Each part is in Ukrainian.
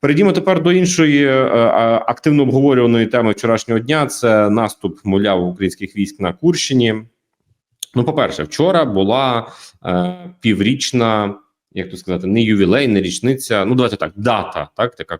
Перейдімо тепер до іншої е, е, активно обговорюваної теми вчорашнього дня. Це наступ мовляв українських військ на Курщині. Ну, по-перше, вчора була е, піврічна, як то сказати, не ювілей, не річниця. Ну, давайте так, дата, так, така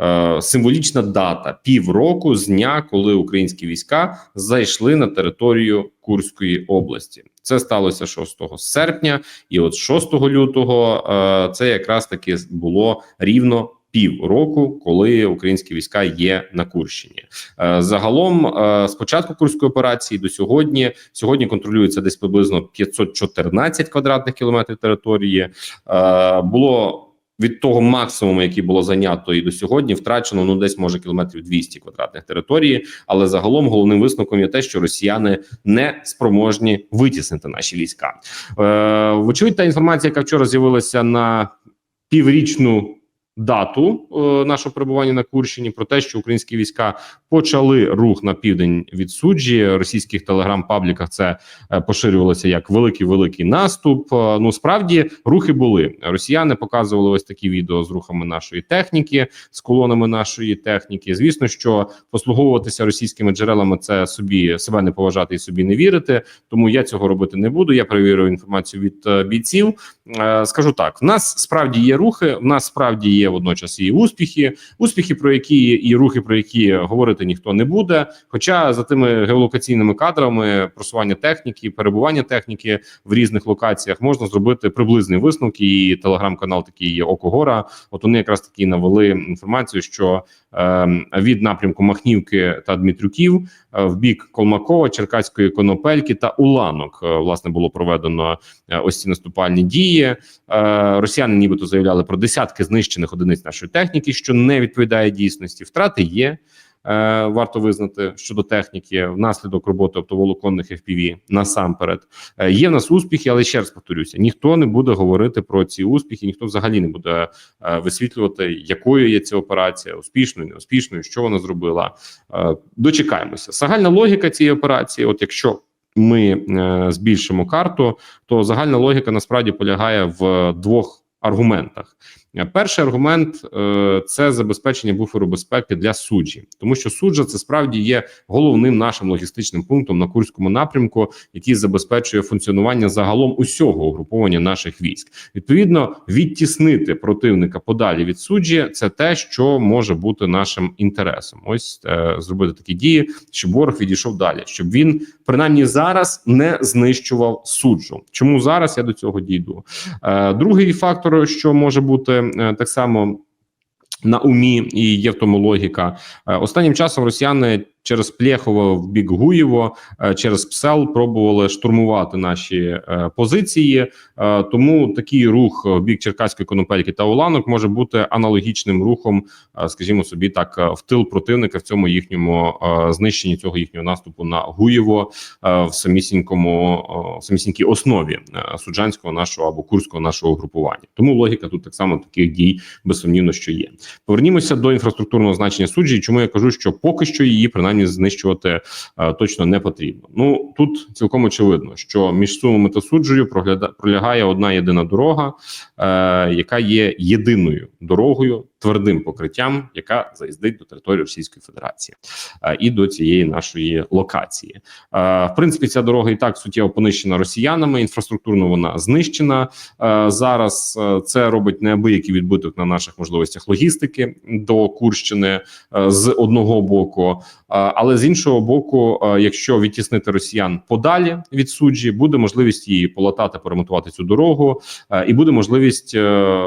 е, символічна дата півроку з дня, коли українські війська зайшли на територію Курської області. Це сталося 6 серпня, і от 6 лютого е, це якраз таки було рівно. Півроку, коли українські війська є на Курщині, Е, загалом е, з початку курської операції до сьогодні сьогодні контролюється десь приблизно 514 квадратних кілометрів території. Е, Було від того максимуму, який було зайнято і до сьогодні, втрачено ну десь може кілометрів 200 квадратних території. Але загалом головним висновком є те, що росіяни не спроможні витіснити наші війська. Е, Вочевидь, та інформація, яка вчора з'явилася на піврічну. Дату е, нашого перебування на Курщині про те, що українські війська почали рух на південь від суджі російських телеграм-пабліках. Це е, поширювалося як великий великий наступ. Е, ну справді рухи були. Росіяни показували ось такі відео з рухами нашої техніки, з колонами нашої техніки. Звісно, що послуговуватися російськими джерелами це собі себе не поважати і собі не вірити. Тому я цього робити не буду. Я перевірю інформацію від е, бійців. Е, Скажу так: в нас справді є рухи, в нас справді є водночас і успіхи, успіхи, про які і рухи, про які говорити ніхто не буде. Хоча за тими геолокаційними кадрами просування техніки, перебування техніки в різних локаціях можна зробити приблизний висновок. І телеграм-канал такий є Окогора. От вони якраз таки навели інформацію, що е, від напрямку Махнівки та Дмитрюків е, в бік Колмакова, Черкаської Конопельки та Уланок е, власне було проведено е, ось ці наступальні дії. Е, Росіяни, нібито заявляли про десятки знищених одиниць нашої техніки, що не відповідає дійсності. Втрати є. Е, варто визнати щодо техніки внаслідок роботи оптоволоконних FPV насамперед. Е, є в нас успіхи, але ще раз повторюся: ніхто не буде говорити про ці успіхи, ніхто взагалі не буде е, висвітлювати, якою є ця операція, успішною, неуспішною, що вона зробила. Дочекаємося. Загальна логіка цієї операції, от якщо ми збільшимо карту, то загальна логіка насправді полягає в двох аргументах. Перший аргумент е, це забезпечення буферу безпеки для суджі, тому що суджа це справді є головним нашим логістичним пунктом на курському напрямку, який забезпечує функціонування загалом усього угруповання наших військ. Відповідно, відтіснити противника подалі від суджі це те, що може бути нашим інтересом. Ось е, зробити такі дії, щоб ворог відійшов далі, щоб він принаймні зараз не знищував суджу. Чому зараз я до цього дійду? Е, другий фактор, що може бути так само на умі, і є в тому логіка. Е, Останнім часом росіяни через Плєхово в бік Гуєво, е, через Псел пробували штурмувати наші е, позиції. Е, Тому такий рух в бік Черкаської конопельки та Уланок може бути аналогічним рухом, скажімо собі так, в тил противника в цьому їхньому знищенні цього їхнього наступу на Гуєво в самісінькому в самісінькій основі суджанського нашого або курського нашого угрупування. Тому логіка тут так само таких дій безсумнівно, що є. Повернімося до інфраструктурного значення суджі. Чому я кажу, що поки що її принаймні знищувати е, точно не потрібно. Ну тут цілком очевидно, що між сумами та суджею пролягає одна єдина дорога, е, яка є єдиною дорогою. Твердим покриттям, яка заїздить до території Російської Федерації е, і до цієї нашої локації, Е, в принципі, ця дорога і так суттєво понищена росіянами. Інфраструктурно вона знищена Е, зараз. Це робить неабиякий відбиток на наших можливостях логістики до Курщини з одного боку, але з іншого боку, якщо відтіснити росіян подалі від суджі, буде можливість її полатати, перемотувати цю дорогу, і буде можливість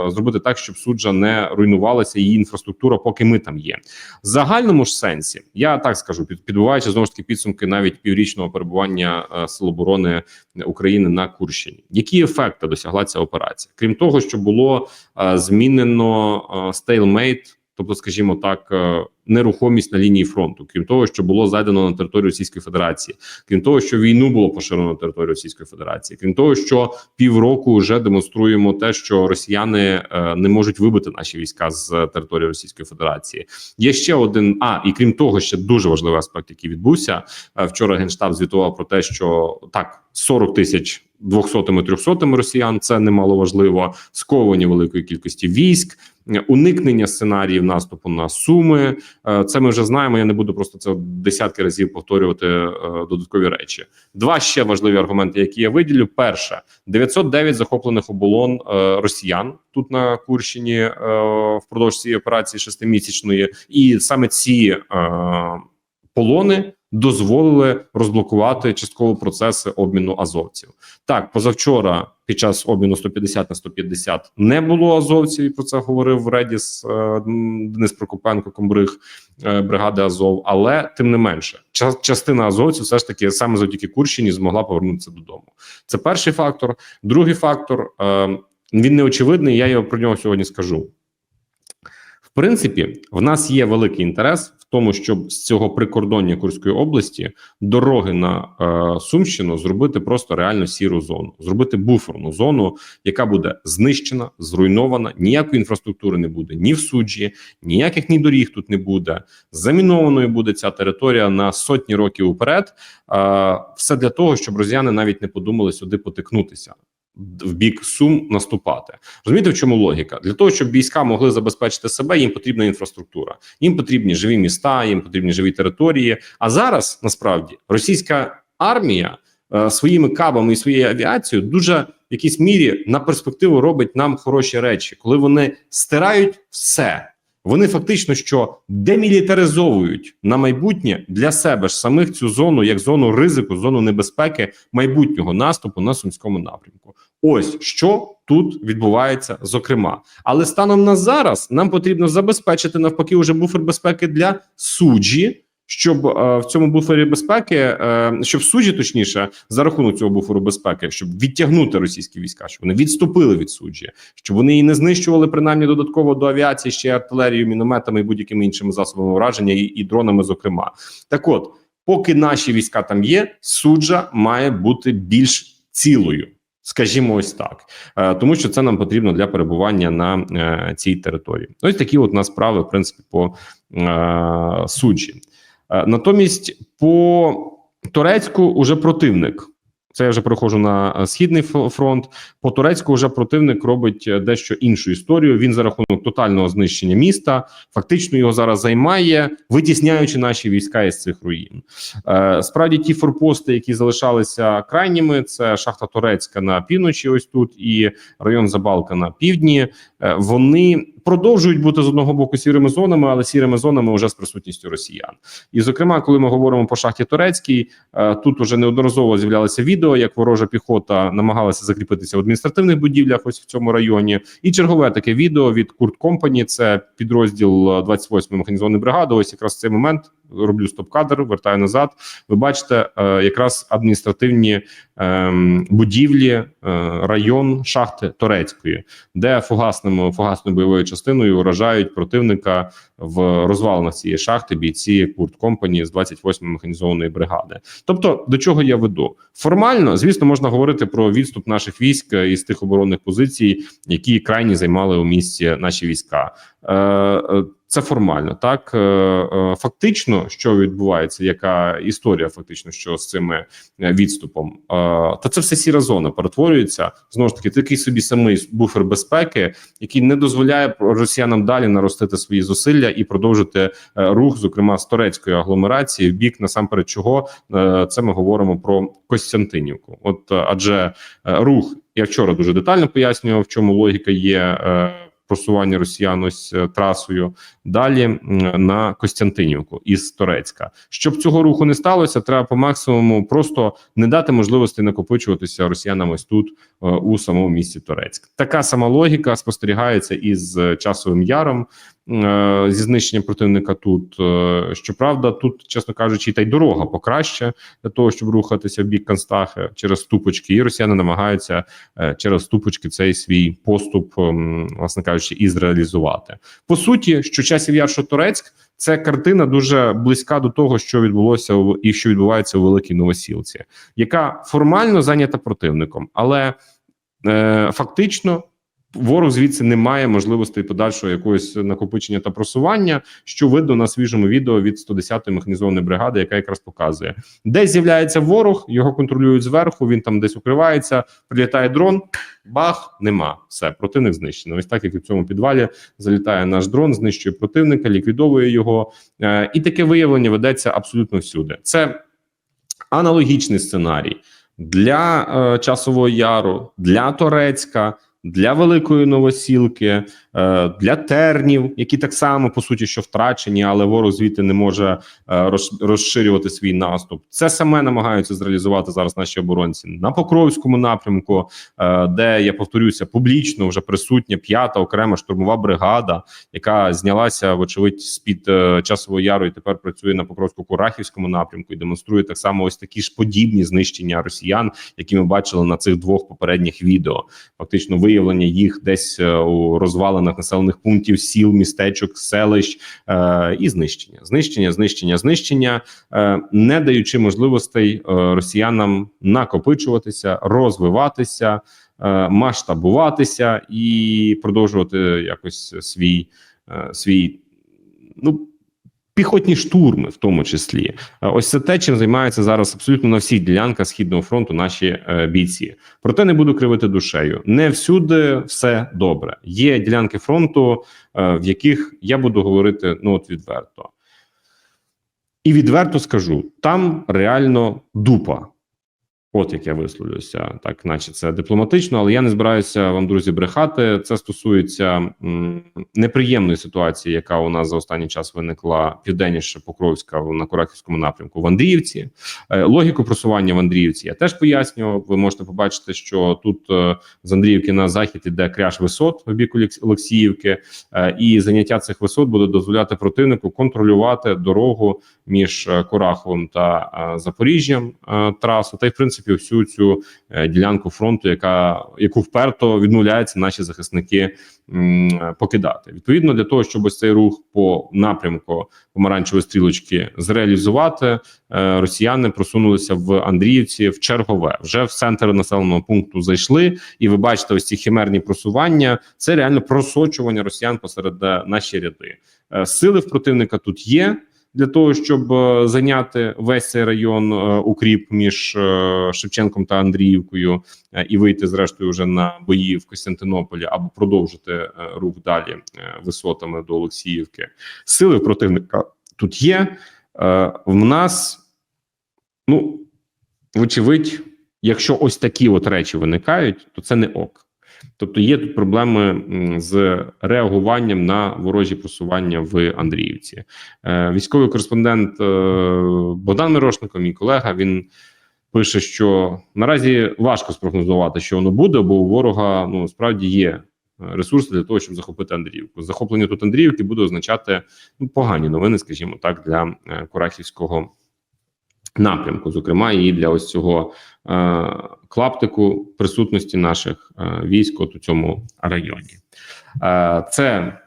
зробити так, щоб суджа не руйнувалася її інфраструктура, поки ми там є. В загальному ж сенсі я так скажу, під підбуваючи знову ж таки підсумки навіть піврічного перебування е, Сил оборони України на Курщині. Які ефекти досягла ця операція? Крім того, що було е, змінено стейлмейт, тобто, скажімо так, е, нерухомість на лінії фронту, крім того, що було зайдено на територію Російської Федерації, крім того, що війну було поширено на територію Російської Федерації, крім того, що півроку вже демонструємо те, що росіяни е, не можуть вибити наші війська з території Російської Федерації. Є ще один. А і крім того, ще дуже важливий аспект, який відбувся Е, вчора. Генштаб звітував про те, що так 40 тисяч двохсотими трьохсотими росіян. Це немало важливо. Сковані великої кількості військ, е, уникнення сценаріїв наступу на суми. Е, Це ми вже знаємо. Я не буду просто це десятки разів повторювати е, додаткові речі. Два ще важливі аргументи, які я виділю. Перше 909 захоплених оболон е, росіян тут на Курщині впродовж цієї операції шестимісячної, і саме ці полони дозволили розблокувати частково процеси обміну азовців. Так, позавчора під час обміну 150 на 150 не було азовців. І про це говорив Редіс е, Денис Прокопенко, комбриг е, бригади Азов. Але тим не менше, ча- частина азовців все ж таки саме завдяки Курщині змогла повернутися додому. Це перший фактор. Другий фактор е, він не очевидний. Я його про нього сьогодні скажу. В принципі, в нас є великий інтерес в тому, щоб з цього прикордоння Курської області дороги на е, Сумщину зробити просто реально сіру зону, зробити буферну зону, яка буде знищена, зруйнована. Ніякої інфраструктури не буде ні в суджі, ніяких ні доріг тут не буде. Замінованою буде ця територія на сотні років уперед. Е, все для того, щоб росіяни навіть не подумали сюди потикнутися. В бік сум наступати, розумієте, в чому логіка? Для того, щоб війська могли забезпечити себе, їм потрібна інфраструктура, їм потрібні живі міста, їм потрібні живі території. А зараз насправді російська армія е, своїми кабами і своєю авіацією дуже в якійсь мірі на перспективу робить нам хороші речі, коли вони стирають все. Вони фактично що демілітаризовують на майбутнє для себе ж самих цю зону як зону ризику, зону небезпеки майбутнього наступу на сумському напрямку. Ось що тут відбувається, зокрема. Але станом на зараз нам потрібно забезпечити навпаки уже буфер безпеки для суджі. Щоб е, в цьому буфері безпеки, е, щоб суджі, точніше, за рахунок цього буферу безпеки, щоб відтягнути російські війська, щоб вони відступили від суджі, щоб вони її не знищували принаймні додатково до авіації ще й артилерією, мінометами і будь-якими іншими засобами ураження, і, і дронами. Зокрема, так от, поки наші війська там є, суджа має бути більш цілою. Скажімо, ось так, Е, тому що це нам потрібно для перебування на е, цій території. Ось такі от у нас справи, в принципі, по е, суджі. Натомість по Турецьку уже противник. Це я вже переходжу на е, східний фронт. По турецьку вже противник робить е, дещо іншу історію. Він за рахунок тотального знищення міста фактично його зараз займає, витісняючи наші війська із цих руїн. Е, Справді, ті форпости, які залишалися крайніми, це шахта Турецька на півночі, ось тут, і район Забалка на півдні. Вони продовжують бути з одного боку сірими зонами, але сірими зонами вже з присутністю росіян. І, зокрема, коли ми говоримо по шахті Турецькій, е, тут уже неодноразово з'являлися відео, як ворожа піхота намагалася закріпитися в адміністративних будівлях, ось в цьому районі. І чергове таке відео від Курт Компані. Це підрозділ е, 28-ї механізованої бригади. Ось якраз цей момент роблю стоп-кадр, вертаю назад. Ви бачите, е, якраз адміністративні ем, будівлі, е, район шахти Турецької, де фугасними фугасною бойовою частиною вражають противника в розвалинах цієї шахти бійці Курт Компані з 28-ї механізованої бригади. Тобто, до чого я веду? Формально, звісно, можна говорити про відступ наших військ е, із тих оборонних позицій, які крайні займали у місті наші війська. Це формально, так Е, е, фактично, що відбувається, яка історія, фактично, що з цим е, відступом, та це все сіра зона перетворюється знову ж таки такий собі самий буфер безпеки, який не дозволяє росіянам далі наростити свої зусилля і продовжити рух, зокрема з турецької агломерації, в бік насамперед чого це ми говоримо про Костянтинівку. От адже рух, я вчора дуже детально пояснював, в чому логіка є. Просування росіян ось е, трасою далі на Костянтинівку із Торецька. Щоб цього руху не сталося, треба по максимуму просто не дати можливості накопичуватися росіянам ось тут е, у самому місті Торецьк. Така сама логіка спостерігається із е, часовим яром зі знищенням противника тут. Е, Щоправда, тут, чесно кажучи, та й дорога покраще для того, щоб рухатися в бік Констахи через ступочки, і росіяни намагаються е, через ступочки цей свій поступ, ем, власне кажучи, і зреалізувати. По суті, що часів яр, що Турецьк. Це картина дуже близька до того, що відбулося і що відбувається у Великій Новосілці, яка формально зайнята противником, але е, фактично Ворог звідси не має можливостей подальшого якогось накопичення та просування, що видно на свіжому відео від 110-ї механізованої бригади, яка якраз показує, де з'являється ворог, його контролюють зверху. Він там десь укривається, прилітає дрон. Бах, нема все, противник знищено. Ось так як і в цьому підвалі залітає наш дрон, знищує противника, ліквідовує його, Е, і таке виявлення ведеться абсолютно всюди. Це аналогічний сценарій для е, часового яру, для Торецька, для Великої Новосілки, для тернів, які так само по суті що втрачені, але ворог звідти не може е, розширювати свій наступ. Це саме намагаються зреалізувати зараз наші оборонці на Покровському напрямку, е, де я повторюся публічно вже присутня п'ята окрема штурмова бригада, яка знялася вочевидь з під е, часового яру і тепер працює на Покровсько-Курахівському напрямку і демонструє так само ось такі ж подібні знищення росіян, які ми бачили на цих двох попередніх відео. Фактично виявлення їх десь е, у розвалинах населених пунктів, сіл, містечок, селищ е, і знищення, знищення, знищення, знищення, е, не даючи можливостей е, росіянам накопичуватися, розвиватися, е, масштабуватися і продовжувати якось свій, е, свій ну. Піхотні штурми, в тому числі, Е, ось це те, чим займаються зараз абсолютно на всіх ділянках східного фронту наші е, бійці. Проте не буду кривити душею. Не всюди все добре. Є ділянки фронту, е, в яких я буду говорити ну от відверто. І відверто скажу: там реально дупа. От як я висловлюся, так, наче це дипломатично, але я не збираюся вам, друзі, брехати. Це стосується м, неприємної ситуації, яка у нас за останній час виникла південніше Покровська на Курахівському напрямку в Андріївці. Е, логіку просування в Андріївці я теж пояснював. Ви можете побачити, що тут е, з Андріївки на захід іде кряж висот в бік Олекс- Олексіївки, е, і заняття цих висот буде дозволяти противнику контролювати дорогу між Кураховим та Запоріжжям е, трасу, та й в принципі всю цю е, ділянку фронту, яка яку вперто відмовляються наші захисники покидати. Відповідно для того, щоб ось цей рух по напрямку помаранчевої стрілочки зреалізувати, е, росіяни просунулися в Андріївці в чергове. Вже в центр населеного пункту зайшли, і ви бачите, ось ці химерні просування. Це реально просочування росіян посеред е, наші ряди. Сили в противника тут є для того, щоб е, зайняти весь цей район е, укріп між е, Шевченком та Андріївкою і вийти зрештою вже на бої в Костянтинополі або продовжити рух далі висотами до Олексіївки. Сили противника тут є. В нас, ну вочевидь, якщо ось такі от речі виникають, то це не ок. Тобто є тут проблеми з реагуванням на ворожі просування в Андріївці. Е, Військовий кореспондент е, Богдан Мирошенко, мій колега, він пише, що наразі важко спрогнозувати, що воно буде, бо у ворога ну справді є е, ресурси для того, щоб захопити Андріївку. Захоплення тут Андріївки буде означати ну, погані новини, скажімо так, для Курахівського напрямку, зокрема, і для ось цього е, клаптику присутності наших е, військ от у цьому районі. Е, це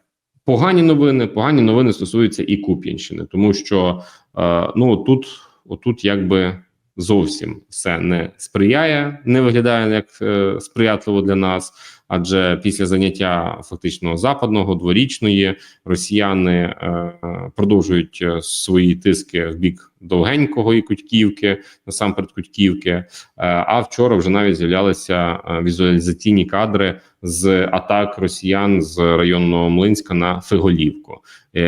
погані новини. Погані новини стосуються і Куп'янщини, тому що е, ну тут, отут, якби зовсім все не сприяє, не виглядає як е, сприятливо для нас. Адже після заняття фактично западного дворічної росіяни е, продовжують е, свої тиски в бік довгенького і Кутьківки, насамперед Кутьківки. Е, а вчора вже навіть з'являлися е, візуалізаційні кадри з атак росіян з районного Млинська на Фиголівку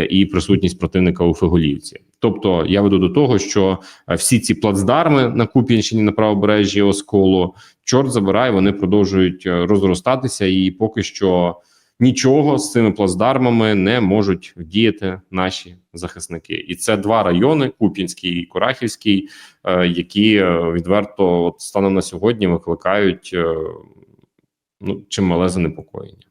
і присутність противника у Фиголівці. Тобто я веду до того, що е, всі ці плацдарми на Куп'янщині на правобережжі Осколу, чорт забирай, вони продовжують е, розростатися, і поки що нічого з цими плацдармами не можуть вдіяти наші захисники. І це два райони: Куп'янський і Курахівський, е, які відверто от станом на сьогодні викликають ну чимале занепокоєння.